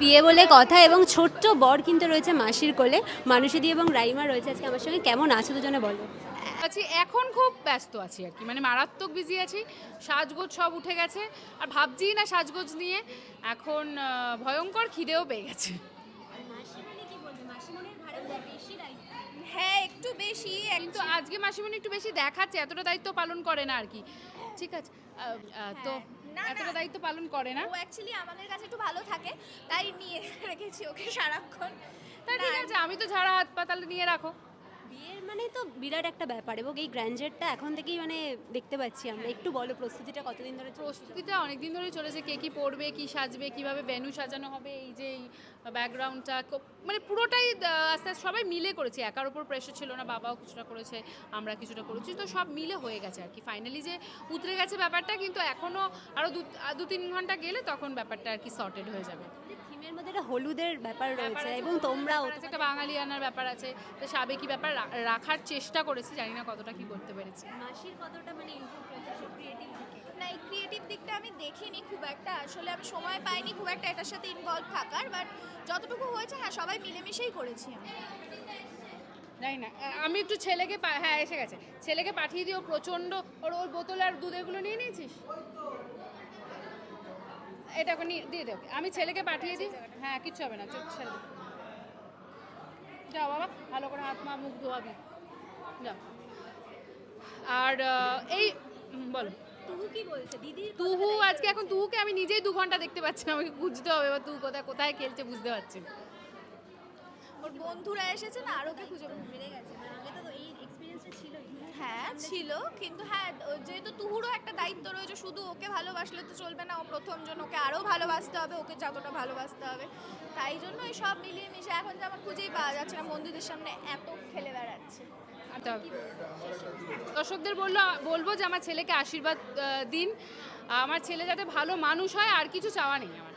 বিয়ে বলে কথা এবং ছোট্ট বর কিন্তু রয়েছে মাসির কোলে। মানুষেদি এবং রাইমা রয়েছে আজকে আমার সঙ্গে। কেমন আছো দুজনে বলো? আছি এখন খুব ব্যস্ত আছি আর কি। মানে মারাত্মক বিজি আছি সাজগোজ সব উঠে গেছে। আর ভাবছি না সাজগোজ নিয়ে এখন ভয়ঙ্কর খিদেও পেয়ে গেছে। হ্যাঁ একটু বেশি কিন্তু আজকে মাসিমণি একটু বেশি দেখাচ্ছে এতটা দায়িত্ব পালন করে না আর কি। ঠিক আছে তো না। এতটা দায়িত্ব পালন করে না? ও অ্যাকচুয়ালি আমাদের কাছে একটু ভালো থাকে তাই নিয়ে রেখেছি ওকে সারাক্ষণ। তা ঠিক আছে আমি তো ঝাড়া হাত পাতাল নিয়ে রাখো। বিয়ের মানে তো বিরাট একটা ব্যাপার এবং এই গ্র্যান্ডারটা এখন থেকেই মানে দেখতে পাচ্ছি আমরা। একটু বলো প্রস্তুতিটা কতদিন ধরে প্রস্তুতিটা অনেক দিন ধরেই চলেছে। কে কি পড়বে কি সাজবে কীভাবে ভেন্যু সাজানো হবে এই যে ব্যাকগ্রাউন্ডটা মানে পুরোটাই আস্তে আস্তে সবাই মিলে করেছি। একার উপর প্রেশার ছিল না বাবাও কিছুটা করেছে আমরা কিছুটা করেছি তো সব মিলে হয়ে গেছে আর কি। ফাইনালি যে উতরে গেছে ব্যাপারটা কিন্তু এখনও আরও দু দু তিন ঘণ্টা গেলে তখন ব্যাপারটা আর কি সর্টেড হয়ে যাবে। থিমের মধ্যে একটা হলুদের ব্যাপার রয়েছে এবং তোমরাও একটা বাঙালিয়ানার ব্যাপার আছে। তো সাবেকি ব্যাপার রাখার চেষ্টা করেছি জানি না কতটা কি করতে পেরেছি। মাসির কতটা মানে ক্রিয়েটিভ না এই ক্রিয়েটিভ দিকটা আমি দেখিনি খুব একটা। আসলে আমি সময় পাইনি খুব একটা এটার সাথে ইনভলভ থাকার বাট যতটুকু হয়েছে হ্যাঁ সবাই মিলেমিশেই করেছি আমি। জানি না আমি একটু ছেলেকে হ্যাঁ এসে গেছে। ছেলেকে পাঠিয়ে দিও প্রচণ্ড ওর ওর বোতল আর দুধ এগুলো নিয়ে নিয়েছিস? এটা ওকে দিয়ে দেব আমি ছেলেকে পাঠিয়ে দিই। হ্যাঁ কিচ্ছু হবে না। ছেড়ে দে। যাও বাবা ভালো করে হাত মা মুখ ধোয়াবি। যাও। আর এই বলো। তুহু আজকে এখন তুহুকে আমি নিজেই দু ঘণ্টা দেখতে পাচ্ছি না। আমাকে বুঝতে হবে। বা তুহু কোথায় কোথায় খেলছে বুঝতে পারছি না। ওর বন্ধুরা এসেছে না আর ওকে খুঁজে। বেড়ে গেছে। মানে আগে তো এই এক্সপিরিয়েন্সটা ছিলই হ্যাঁ ছিল কিন্তু হ্যাঁ ও- যেহেতু তুহুরও একটা দায়িত্ব রয়েছে শুধু ওকে ভালোবাসলে তো চলবে না ও প্রথম জন ওকে আরও ভালোবাসতে হবে ওকে যতটা ভালোবাসতে হবে। তাই জন্য এই সব মিলিয়ে মিশে এখন যেমন খুঁজেই পাওয়া যাচ্ছে না বন্ধুদের সামনে এত খেলে বেড়াচ্ছে। দর্শকদের বলল বলব যে আমার ছেলেকে আশীর্বাদ দিন। আমার ছেলে যাতে ভালো মানুষ হয় আর কিছু চাওয়া নেই আমার।